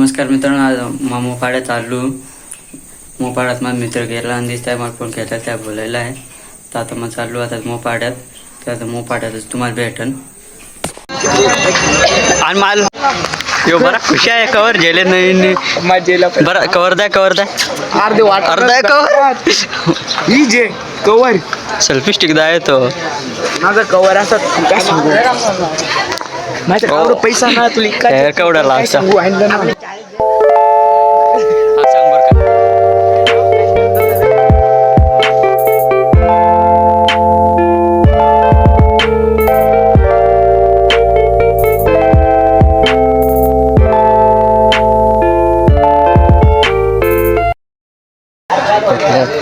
नमस्कार मित्रांनो आज मग मोपाड्यात चाललो मोपाड्यात माझा मित्र गेला आणि दिसताय मला फोन केला त्या बोलायला आहे. तर आता मग चाललो आता मोपाड्यात तर आता मोपाड्यातच तुम्हाला भेटन. आणि माल? यो बरा खुशी आहे कवर गेले नवीन मजेला बरं कवर द्या कवर द्या. अर्धे वाट अर्धा कवर? ही जे कवर. सेल्फी स्टिक द्या तो. माझा कवर असत काय सांगू? माझ्या हो. पैसा ना तुला काय काय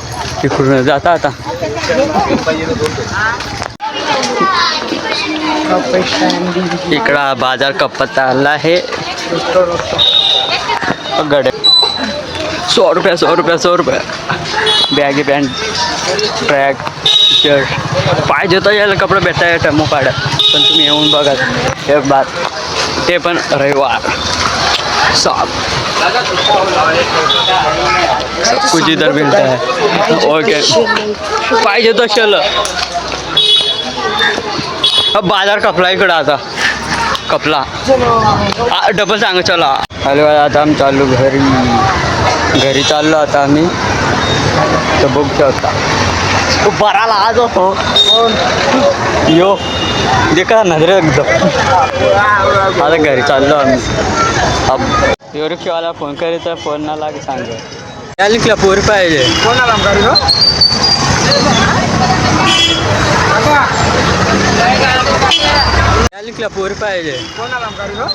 तिकडून जाता आता। इकडं हा बाज़ार कप्पत आला आहे गडे। सौ रुपया सौ रुपया सौ रुपया। बॅगी पॅन्ट ट्रॅक शर्ट पाहिजे तर यायला कपडे भेटता येतं मोपाड्यात पण तुम्ही येऊन बघा बार। ते पण रविवार। साप सब कुछ इधर मिलता है। ओके। पाहिजे तो चल। अब बाजार कपला इकडं आता। कपला। डबल सांग चला। हॅलो आता आम्ही चाललो घरी. घरी चाललो आता आम्ही. तर बघू शकता तो बराला आज होतो यो देखा नजरे एकदम आता घरी चाललो आम्ही अब यो रिक्षावाला फोन करीत फोन ना लागे सांग या लिखला पोरी पाहिजे कोणाला गाडी हो? या लिखला पोरी पाहिजे कोणाला गाडी हो?